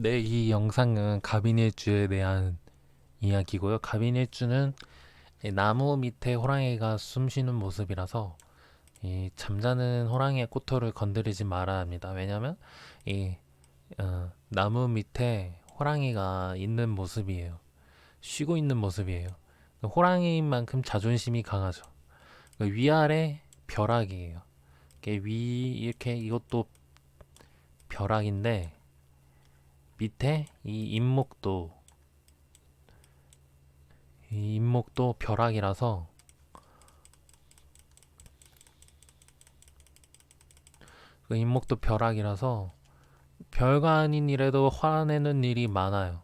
네, 이 영상은 가비닐주에 대한 이야기고요. 가비닐주는 이 나무 밑에 호랑이가 숨 쉬는 모습이라서 이 잠자는 호랑이의 코털을 건드리지 말아야 합니다. 왜냐면 이 어, 나무 밑에 호랑이가 있는 모습이에요. 쉬고 있는 모습이에요. 호랑이만큼 자존심이 강하죠. 그 위아래 벼락이에요. 위 이렇게 이것도 벼락인데 밑에 이 잇목도 이 잇목도 벼락이라서 그 잇목도 벼락이라서 별거 아닌 일에도 화내는 일이 많아요.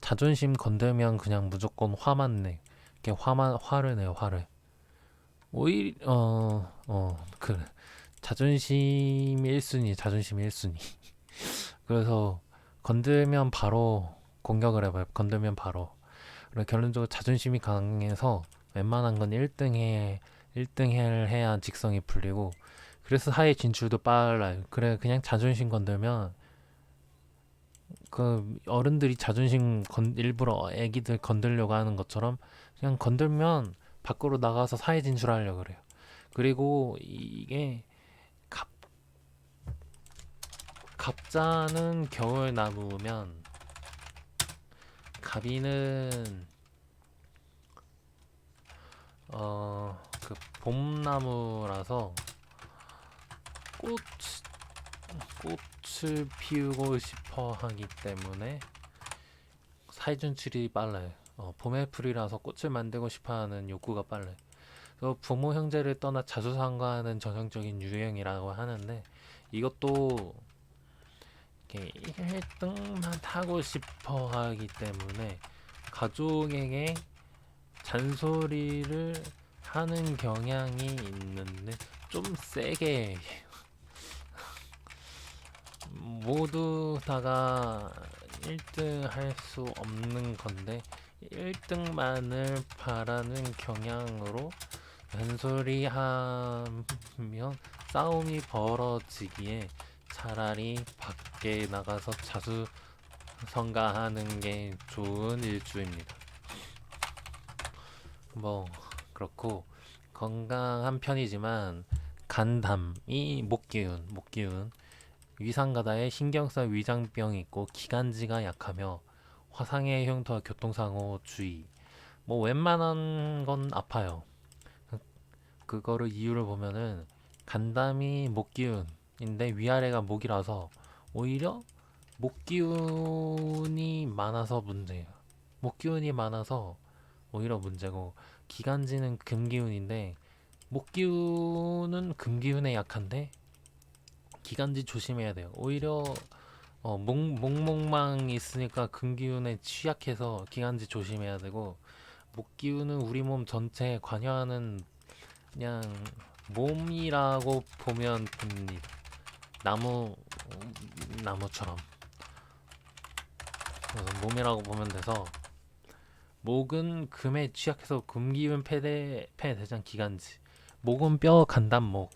자존심 건들면 그냥 무조건 화만 내. 이렇게 화만 화를 내요, 화를. 오히려 어 어 그 자존심 1순위, 자존심 1순위. 그래서 건들면 바로 공격을 해봐요. 건들면 바로. 그리고 결론적으로 자존심이 강해서 웬만한 건 1등에 1등을 해야 직성이 풀리고 그래서 사회 진출도 빨라요. 그래 그냥 자존심 건들면 그 어른들이 자존심 건 일부러 애기들 건들려고 하는 것처럼 그냥 건들면 밖으로 나가서 사회 진출하려고 그래요. 그리고 이게 갑 갑자는 겨울 나무면 가비는 어 그 봄나무라서 꽃 꽃을 피우고 싶어 하기 때문에 사이준출이 빨라요. 어, 봄의 풀이라서 꽃을 만들고 싶어하는 욕구가 빨라요. 그 부모 형제를 떠나 자수상과하는 전형적인 유형이라고 하는데 이것도 이렇게 1등만 하고 싶어 하기 때문에 가족에게 잔소리를 하는 경향이 있는데 좀 세게 모두 다가 1등 할 수 없는 건데 1등만을 바라는 경향으로 잔소리 하면 싸움이 벌어지기에 차라리 밖 에 나가서 자수성가하는 게 좋은 일주입니다. 뭐 그렇고 건강한 편이지만 간담이 목 기운, 목 기운 위상가다에 신경성 위장병이 있고 기관지가 약하며 화상의 흉터와 교통사고 주의. 뭐 웬만한 건 아파요. 그거를 이유를 보면은 간담이 목 기운인데 위아래가 목이라서 오히려 목기운이 많아서 문제예요. 목기운이 많아서 오히려 문제고 기관지는 금기운인데 목기운은 금기운에 약한데 기관지 조심해야 돼요. 오히려 어, 목, 목목망 있으니까 금기운에 취약해서 기관지 조심해야 되고 목기운은 우리 몸 전체에 관여하는 그냥 몸이라고 보면 됩니다. 나무 나무처럼 그래서 몸이라고 보면 돼서 목은 금에 취약해서 금기운 폐대 폐대장 기관지 목은 뼈 간단목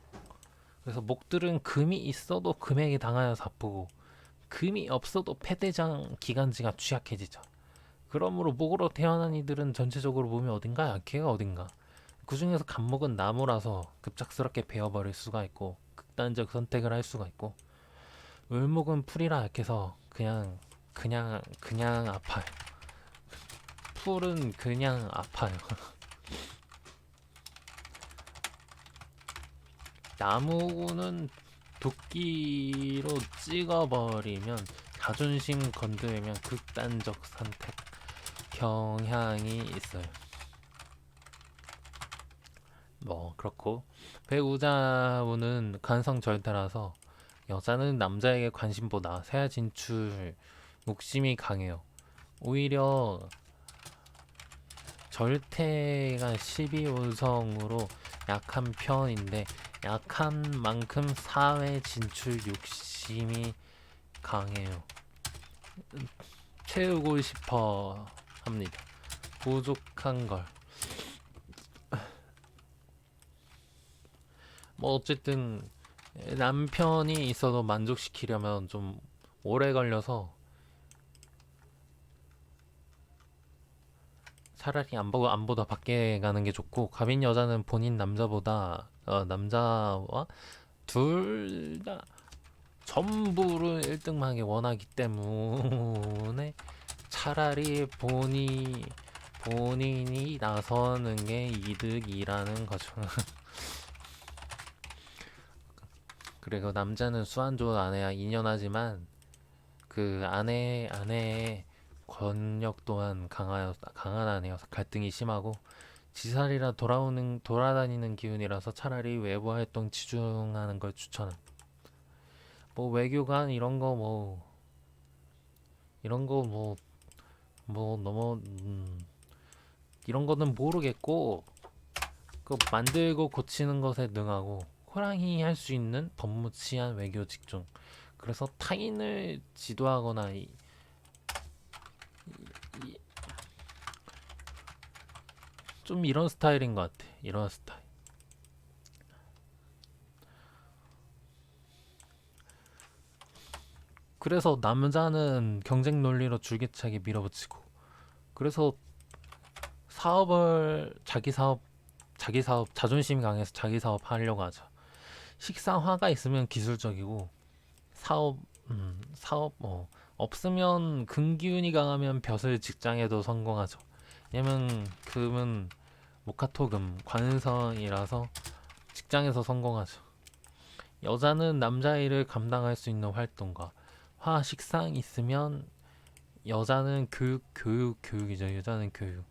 그래서 목들은 금이 있어도 금에게 당하여서 아프고 금이 없어도 폐대장 기관지가 취약해지죠. 그러므로 목으로 태어난 이들은 전체적으로 몸이 어딘가 약해가 어딘가. 그 중에서 간목은 나무라서 급작스럽게 베어버릴 수가 있고 극단적 선택을 할 수가 있고 을목은 풀이라 약해서 그냥 그냥 그냥 아파요. 풀은 그냥 아파요. 나무는 도끼로 찍어버리면 자존심 건드리면 극단적 선택 경향이 있어요. 뭐 그렇고 배우자분은 간성 절대라서 여자는 남자에게 관심보다 세아 진출 욕심이 강해요. 오히려 절대가 12호성으로 약한 편인데 약한 만큼 사회 진출 욕심이 강해요. 채우고 싶어 합니다. 부족한 걸. 뭐 어쨌든 남편이 있어도 만족시키려면 좀 오래 걸려서 차라리 안 보고 안 보다 밖에 가는 게 좋고 가빈 여자는 본인 남자보다 어, 남자와 둘 다 전부를 1등만하게 원하기 때문에 차라리 본인 본인이 나서는 게 이득이라는 거죠. 그리고 남자는 수완 좋은 아내와 인연하지만 그 아내 아내의 권력 또한 강하여 강한 아내여서 갈등이 심하고 지살이라 돌아오는 돌아다니는 기운이라서 차라리 외부 활동 치중하는 걸 추천함. 뭐 외교관 이런 거 뭐 이런 거 뭐뭐 너무 음, 이런 거는 모르겠고 그 만들고 고치는 것에 능하고 호랑이 할 수 있는 덤무치한 외교 직종. 그래서 타인을 지도하거나 이, 이- 이- 좀 이런 스타일인 것 같아. 이런 스타일. 그래서 남자는 경쟁 논리로 줄기차게 밀어붙이고 그래서 사업을 자기 사업 자기 사업 자존심 강해서 자기 사업 하려고 하죠. 식상화가 있으면 기술적이고 사업 음, 사업 뭐 없으면 근기운이 강하면 벼슬 직장에도 성공하죠. 왜냐면 금은 목화토금 관성이라서 직장에서 성공하죠. 여자는 남자 일을 감당할 수 있는 활동과 화 식상 있으면 여자는 교육 교육 교육이죠. 여자는 교육.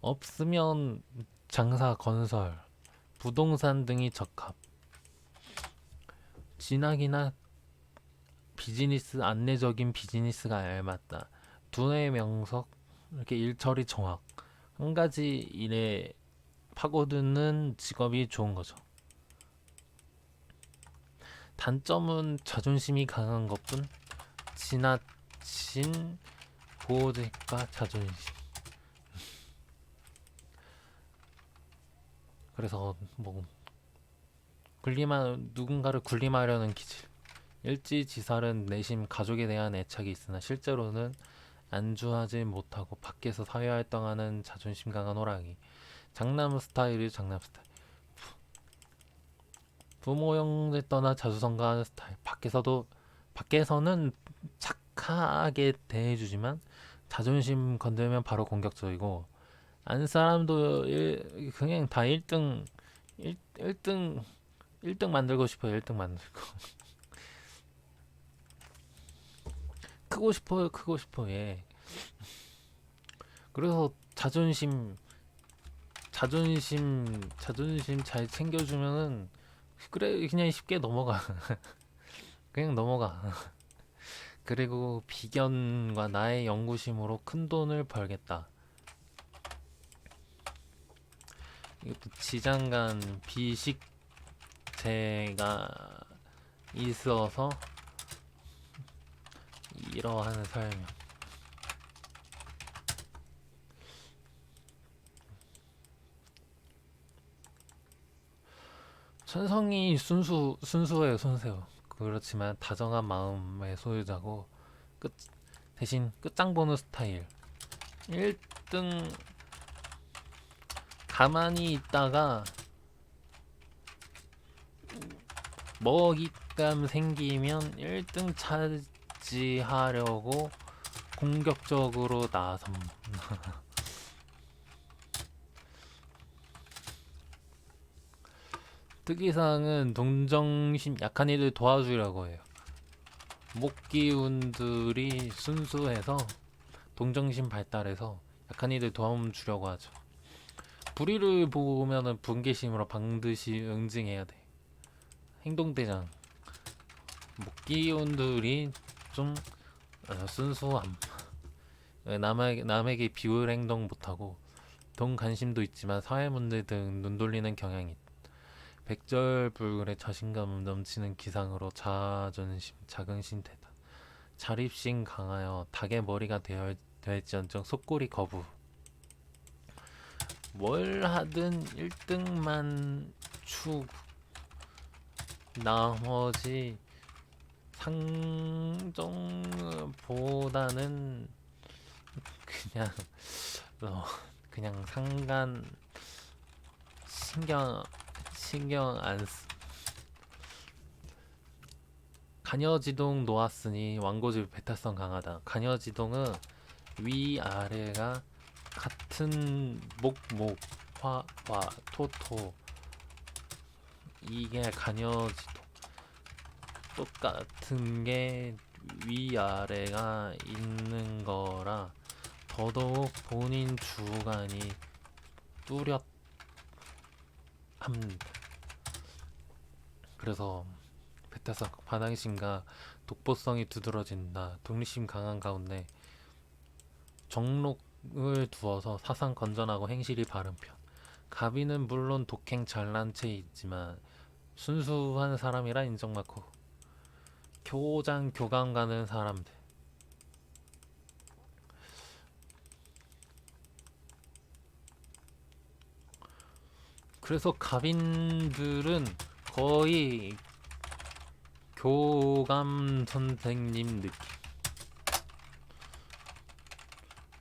없으면 장사 건설 부동산 등이 적합. 진학이나 비즈니스 안내적인 비즈니스가 알맞다. 두뇌 명석 이렇게 일처리 정확 한 가지 일에 파고드는 직업이 좋은 거죠. 단점은 자존심이 강한 것뿐 지나친 보호색과 자존심. 그래서 뭐 군림하 누군가를 군림하려는 기질. 일지지살은 내심 가족에 대한 애착이 있으나 실제로는 안주하지 못하고 밖에서 사회활동하는 자존심 강한 호랑이. 장남 스타일이 장남 스타일. 부- 부모 형제 떠나 자수성가하는 스타일. 밖에서도 밖에서는 착하게 대해주지만 자존심 건들면 바로 공격적이고 안 사람도 일, 그냥 다 1등 1, 1등 1등 만들고 싶어요. 1등 만들고. 크고 싶어요. 크고 싶어. 예. 그래서 자존심 자존심 자존심 잘 챙겨주면은 그래 그냥 쉽게 넘어가. 그냥 넘어가. 그리고 비견과 나의 연구심으로 큰 돈을 벌겠다. 이것도 지장간 비식제가 있어서 이러한 설명. 천성이 순수 순수해요 순수해요. 그렇지만 다정한 마음의 소유자고 끝 대신 끝장 보는 스타일. 1등 가만히 있다가 먹잇감 생기면 1등 차지하려고 공격적으로 나섬. 특이사항은 동정심 약한 이들 도와주려고 해요. 목기운들이 순수해서 동정심 발달해서 약한 이들 도움 주려고 하죠. 불의를 보면은 분개심으로 반드시 응징해야 돼. 행동대장. 목기운들이 좀 어, 순수함. 어, 남에게, 남에게 비울 행동 못하고 돈 관심도 있지만 사회 문제 등 눈 돌리는 경향이. 백절불굴의 자신감 넘치는 기상으로 자존심, 자긍심 태다. 자립심 강하여 닭의 머리가 되어 될지언정 속골이 거부. 뭘 하든 1등만 추 나머지 상정보다는 그냥 어, 그냥 상관 신경 신경 안 쓰. 간여지동 놓았으니 왕고집 배타성 강하다. 간여지동은 위 아래가 같은 목목 화와 토토 이게 간여지동 똑같은 게 위아래가 있는 거라 더더욱 본인 주관이 뚜렷합니다. 그래서 베타성 반항심과 독보성이 두드러진다. 독립심 강한 가운데 정록 을 두어서 사상 건전하고 행실이 바른 편. 가비는 물론 독행 잘난 체 있지만 순수한 사람이라 인정받고 교장 교감 가는 사람들 그래서 가빈들은 거의 교감 선생님 느낌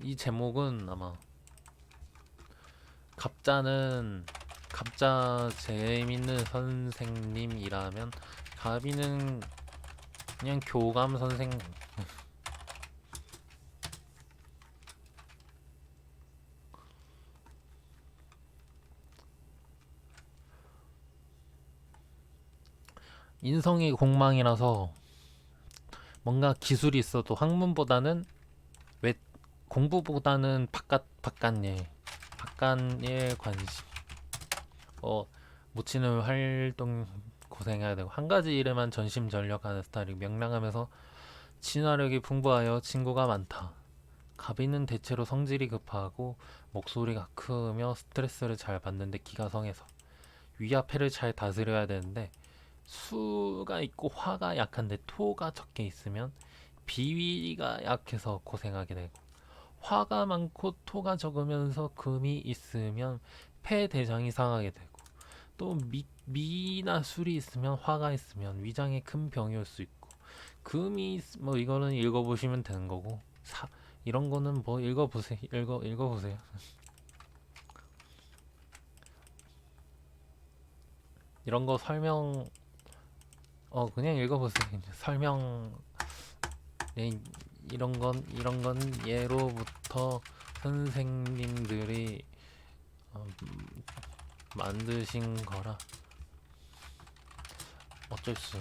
이 제목은 아마 갑자는 갑자 재밌는 선생님이라면 가비는 그냥 교감 선생 인성이 공망이라서 뭔가 기술이 있어도 학문보다는 왜 공부보다는 바깥 바깥일 바깥일 관심. 어 모치는 활동 고생해야 되고 한 가지 일에만 전심 전력하는 스타일이 명랑하면서 친화력이 풍부하여 친구가 많다. 가비는 대체로 성질이 급하고 목소리가 크며 스트레스를 잘 받는데 기가 성해서. 위와 폐를 잘 다스려야 되는데 수가 있고 화가 약한데 토가 적게 있으면 비위가 약해서 고생하게 되고 화가 많고 토가 적으면서 금이 있으면 폐 대장이 상하게 되고 또 미, 미나 술이 있으면 화가 있으면 위장에 큰 병이 올 수 있고 금이 있- 뭐 이거는 읽어보시면 되는 거고 사, 이런 거는 뭐 읽어보세요. 읽어 읽어보세요. 이런 거 설명 어 그냥 읽어보세요. 설명 예, 이런 건 이런 건 예로부터 선생님들이 어, 음, 만드신 거라 어쩔 수.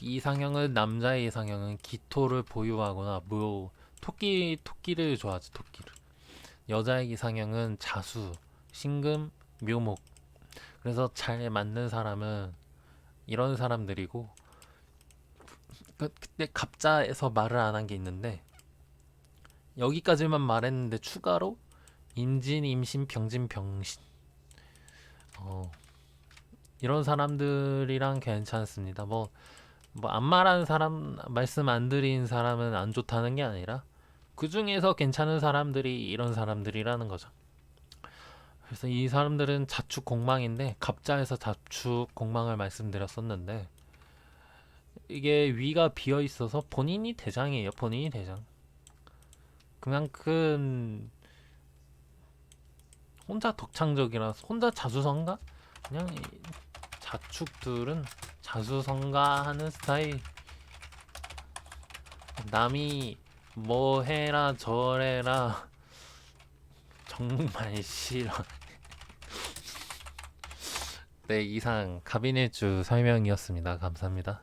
이상형은 남자의 이상형은 기토를 보유하거나 뭐 토끼 토끼를 좋아하지 토끼를. 여자의 이상형은 자수, 신금, 묘목. 그래서 잘 맞는 사람은 이런 사람들이고 그, 그때 갑자에서 말을 안 한 게 있는데 여기까지만 말했는데 추가로 임진, 임신, 병진, 병신. 어, 이런 사람들이랑 괜찮습니다. 뭐, 뭐, 안 말한 사람, 말씀 안 드린 사람은 안 좋다는 게 아니라, 그 중에서 괜찮은 사람들이 이런 사람들이라는 거죠. 그래서 이 사람들은 자축 공망인데, 갑자에서 자축 공망을 말씀드렸었는데, 이게 위가 비어 있어서 본인이 대장이에요. 본인이 대장. 그만큼 혼자 독창적이라 혼자 자수성가? 그냥 이 자축들은 자수성가하는 스타일. 남이 뭐 해라 저래라 정말 싫어. 네 이상 가비네주 설명이었습니다. 감사합니다.